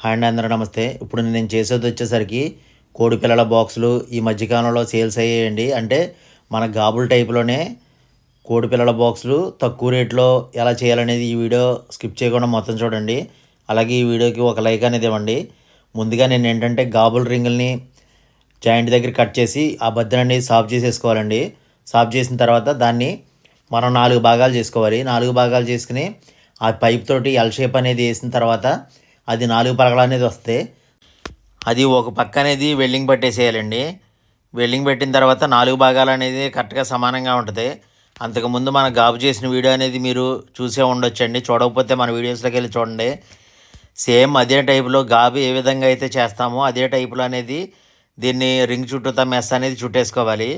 Hi అండి అందరూ నమస్తే. ఇప్పుడు నేను చేసేది వచ్చేసరికి కోడి పిల్లల బాక్సులు ఈ మధ్యకాలంలో సేల్స్ అయ్యాయండి. అంటే మన గాబుల్ టైప్లోనే కోడి పిల్లల బాక్సులు తక్కువ రేట్లో ఎలా చేయాలనేది ఈ వీడియో స్కిప్ చేయకుండా మొత్తం చూడండి. అలాగే ఈ వీడియోకి ఒక లైక్ అనేది ఇవ్వండి. ముందుగా నేను ఏంటంటే గాబుల్ రింగుల్ని జాయింట్ దగ్గర కట్ చేసి ఆ బద్దలని సాఫ్ చేసేసుకోవాలండి. సాఫ్ చేసిన తర్వాత దాన్ని మనం నాలుగు భాగాలు చేసుకోవాలి. నాలుగు భాగాలు చేసుకుని ఆ పైప్ తోటి ఎల్ షేప్ అనేది వేసిన తర్వాత అది నాలుగు పలకలు అనేది వస్తాయి అది ఒక పక్క అనేది వెల్డింగ్ పట్టేసేయాలండి. వెల్డింగ్ పెట్టిన తర్వాత నాలుగు భాగాలు అనేది కరెక్ట్గా సమానంగా ఉంటుంది. అంతకుముందు మన గాబు చేసిన వీడియో అనేది మీరు చూసే ఉండొచ్చండి. చూడకపోతే మన వీడియోస్లోకి వెళ్ళి చూడండి. సేమ్ అదే టైపులో గాబు ఏ విధంగా అయితే చేస్తామో అదే టైపులో అనేది దీన్ని రింగ్ చుట్టూతా మెస్ అనేది చుట్టేసుకోవాలి.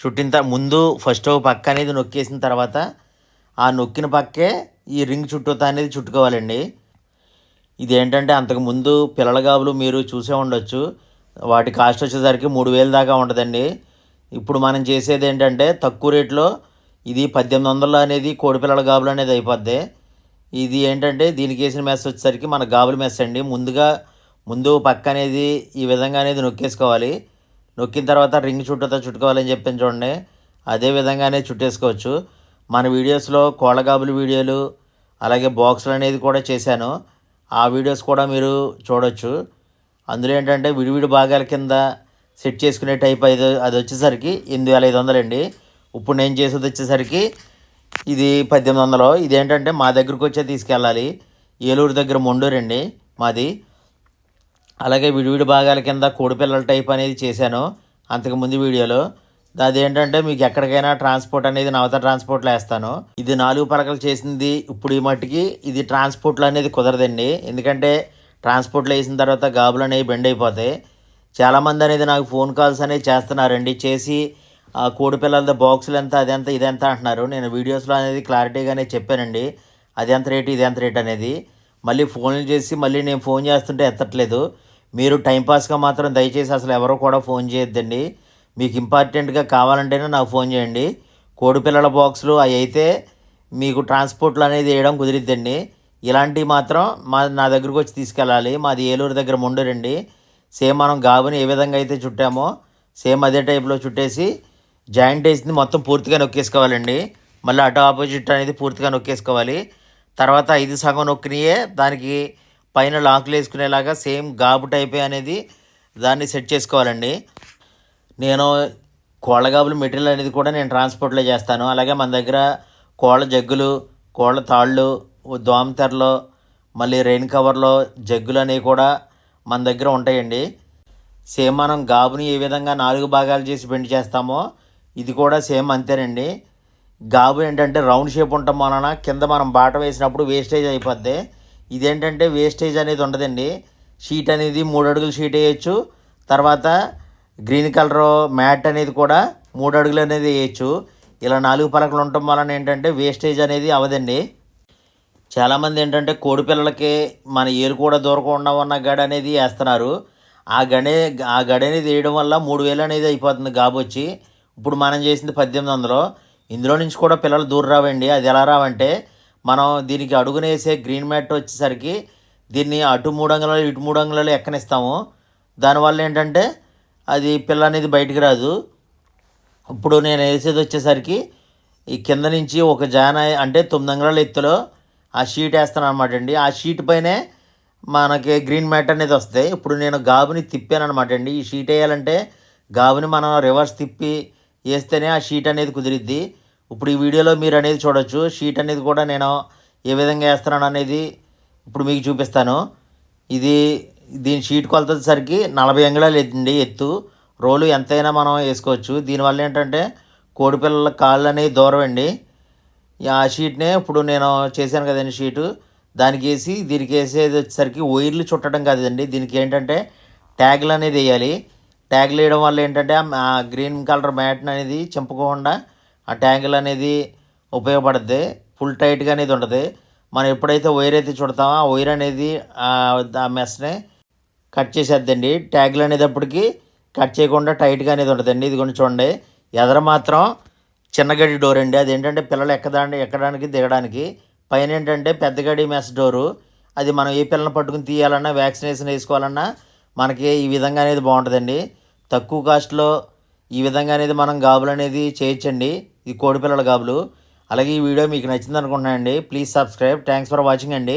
చుట్టిన ముందు ఫస్ట్ ఒక పక్క అనేది నొక్కేసిన తర్వాత ఆ నొక్కిన పక్కే ఈ రింగ్ చుట్టూతా అనేది చుట్టుకోవాలండి. ఇది ఏంటంటే అంతకు ముందు పిల్లల గాబులు మీరు చూసే ఉండొచ్చు. వాటి కాస్ట్ వచ్చేసరికి మూడు వేలు దాకా ఉంటుందండి. ఇప్పుడు మనం చేసేది ఏంటంటే తక్కువ రేట్లో ఇది పద్దెనిమిది వందలు అనేది కోడి పిల్లల గాబులు అనేది అయిపోద్ది. ఇది ఏంటంటే దీనికి వేసిన మెస్ వచ్చేసరికి మన గాబుల మెస్ అండి. ముందుగా ముందు పక్క అనేది ఈ విధంగా అనేది నొక్కేసుకోవాలి. నొక్కిన తర్వాత రింగ్ చుట్టూతో చుట్టుకోవాలని చెప్పాను చూడండి. అదే విధంగానే చుట్టేసుకోవచ్చు. మన వీడియోస్లో కోళ్ళ గాబులు వీడియోలు అలాగే బాక్సులు అనేది కూడా చేశాను. ఆ వీడియోస్ కూడా మీరు చూడొచ్చు. అందులో ఏంటంటే విడివిడి భాగాల కింద సెట్ చేసుకునే టైప్ అది అది వచ్చేసరికి ఎనిమిది వేల ఐదు వందలండి. ఇప్పుడు నేను చేసేది వచ్చేసరికి ఇది పద్దెనిమిది వందలు. ఇదేంటంటే మా దగ్గరకు వచ్చే తీసుకెళ్ళాలి. ఏలూరు దగ్గర మొండూరండి మాది. అలాగే విడివిడి భాగాల కింద కోడిపిల్లల టైప్ అనేది చేశాను అంతకుముందు వీడియోలో. అది ఏంటంటే మీకు ఎక్కడికైనా ట్రాన్స్పోర్ట్ అనేది నవత ట్రాన్స్పోర్ట్లో వేస్తాను. ఇది నాలుగు పలకలు చేసింది ఇప్పుడు ఈ మట్టికి ఇది ట్రాన్స్పోర్ట్లో అనేది కుదరదండి. ఎందుకంటే ట్రాన్స్పోర్ట్లో వేసిన తర్వాత గాబులు అనేవి బెండ్ అయిపోతాయి. చాలామంది అనేది నాకు ఫోన్ కాల్స్ అనేవి చేస్తున్నారండి. చేసి ఆ కోడి పిల్లలది బాక్సులు ఎంత అదెంత ఇదెంత అంటున్నారు. నేను వీడియోస్లో అనేది క్లారిటీగానే చెప్పానండి. అది ఎంత రేటు ఇది ఎంత రేట్ అనేది. మళ్ళీ ఫోన్లు చేసి మళ్ళీ నేను ఫోన్ చేస్తుంటే ఎత్తట్లేదు. మీరు టైంపాస్గా మాత్రం దయచేసి అసలు ఎవరు కూడా ఫోన్ చేయొద్దండి. మీకు ఇంపార్టెంట్గా కావాలంటేనే నాకు ఫోన్ చేయండి. కోడి పిల్లల బాక్సులు అవి అయితే మీకు ట్రాన్స్పోర్ట్లు అనేది వేయడం కుదిరిద్దండి. ఇలాంటివి మాత్రం మా నా దగ్గరకు వచ్చి తీసుకెళ్ళాలి. మాది ఏలూరు దగ్గర ముండరండి సేమ్ మనం గాబుని ఏ విధంగా అయితే చుట్టామో సేమ్ అదే టైప్లో చుట్టేసి జాయింట్ వేసింది మొత్తం పూర్తిగా నొక్కేసుకోవాలండి. మళ్ళీ అటు ఆపోజిట్ అనేది పూర్తిగా నొక్కేసుకోవాలి. తర్వాత ఐదు సగం నొక్కినయే దానికి పైన లాకులు వేసుకునేలాగా సేమ్ గాబు టైపే అనేది దాన్ని సెట్ చేసుకోవాలండి. నేను కోళ్ళ గాబులు మెటీరియల్ అనేది కూడా నేను ట్రాన్స్పోర్ట్లో చేస్తాను. అలాగే మన దగ్గర కోళ్ళ జగ్గులు కోళ్ళ తాళ్ళు దోమతెరలు మళ్ళీ రెయిన్ కవర్లో జగ్గులు అనేవి కూడా మన దగ్గర ఉంటాయండి. సేమ్ మనం గాబుని ఏ విధంగా నాలుగు భాగాలు చేసి బెండ్ చేస్తామో ఇది కూడా సేమ్ అంతేనండి. గాబు ఏంటంటే రౌండ్ షేప్ ఉండటం వలన కింద మనం బాట వేసినప్పుడు వేస్టేజ్ అయిపోద్ది. ఇదేంటంటే వేస్టేజ్ అనేది ఉండదండి. షీట్ అనేది మూడు అడుగులు షీట్ వేయచ్చు. తర్వాత గ్రీన్ కలర్ మ్యాట్ అనేది కూడా మూడు అడుగులు అనేది వేయచ్చు. ఇలా నాలుగు పలకలు ఉండటం వలన ఏంటంటే వేస్టేజ్ అనేది అవదండి. చాలామంది ఏంటంటే కోడి పిల్లలకి మన ఏరు కూడా దూరకుండా ఉన్న గడ అనేది వేస్తున్నారు. ఆ గడే ఆ గడి అనేది వేయడం వల్ల మూడు వేలు అనేది అయిపోతుంది గాబొచ్చి ఇప్పుడు మనం చేసింది పద్దెనిమిది వందలు. ఇందులో నుంచి కూడా పిల్లలు దూరం రావండి. అది ఎలా రావంటే మనం దీనికి అడుగునేసే గ్రీన్ మ్యాట్ వచ్చేసరికి దీన్ని అటు మూడు అంగుళాలు ఇటు మూడు అంగుళాలు ఎక్కనిస్తాము. దానివల్ల ఏంటంటే అది పిల్ల అనేది బయటికి రాదు. ఇప్పుడు నేను వేసేది వచ్చేసరికి ఈ కింద నుంచి ఒక జాన అంటే తొమ్మిది అంగుళాల ఎత్తులో ఆ షీట్ వేస్తాను అనమాట అండి. ఆ షీట్ పైనే మనకి గ్రీన్ మ్యాట్ అనేది వస్తాయి ఇప్పుడు నేను గాబుని తిప్పాను అనమాట అండి. ఈ షీట్ వేయాలంటే గాబుని మనం రివర్స్ తిప్పి వేస్తేనే ఆ షీట్ అనేది కుదిరిద్ది. ఇప్పుడు ఈ వీడియోలో మీరు అనేది చూడొచ్చు. షీట్ అనేది కూడా నేను ఏ విధంగా వేస్తున్నాను అనేది ఇప్పుడు మీకు చూపిస్తాను. ఇది దీని షీట్ కొలత వచ్చేసరికి నలభై అంగుళాలు ఎత్తండి ఎత్తు. రోలు ఎంతైనా మనం వేసుకోవచ్చు. దీనివల్ల ఏంటంటే కోడిపిల్లల కాళ్ళు అనేవి దూరం అండి ఆ షీట్నే ఇప్పుడు నేను చేశాను కదండి షీటు. దానికి వేసి దీనికి వేసేది వచ్చేసరికి వైర్లు చుట్టడం కాదండి. దీనికి ఏంటంటే ట్యాగ్లు అనేది వేయాలి. ట్యాగ్లు వేయడం వల్ల ఏంటంటే ఆ గ్రీన్ కలర్ మ్యాట్ అనేది చింపుకోకుండా ఆ ట్యాగ్లు అనేది ఉపయోగపడుద్ది. ఫుల్ టైట్గా అనేది ఉంటుంది మనం ఎప్పుడైతే వైర్ అయితే చుడతామో ఆ వైర్ అనేది ఆ మెస్ని కట్ చేసేద్దండి. ట్యాగ్లు అనేటప్పటికి కట్ చేయకుండా టైట్గా అనేది ఉంటుందండి. ఇది కొంచెం చూడండి. ఎదర మాత్రం చిన్న గడి డోర్ అండి. అది ఏంటంటే పిల్లలు ఎక్కదాన్ని ఎక్కడానికి దిగడానికి. పైన ఏంటంటే పెద్ద గడి మెస్ డోరు. అది మనం ఏ పిల్లల్ని పట్టుకుని తీయాలన్నా వ్యాక్సినేషన్ వేసుకోవాలన్నా మనకి ఈ విధంగా అనేది బాగుంటుందండి. తక్కువ కాస్ట్లో ఈ విధంగా అనేది మనం గాబులు అనేది చేయొచ్చండి. ఈ కోడి పిల్లల గాబులు. అలాగే ఈ వీడియో మీకు నచ్చింది అనుకుంటున్నానండి please subscribe. Thanks for watching అండి.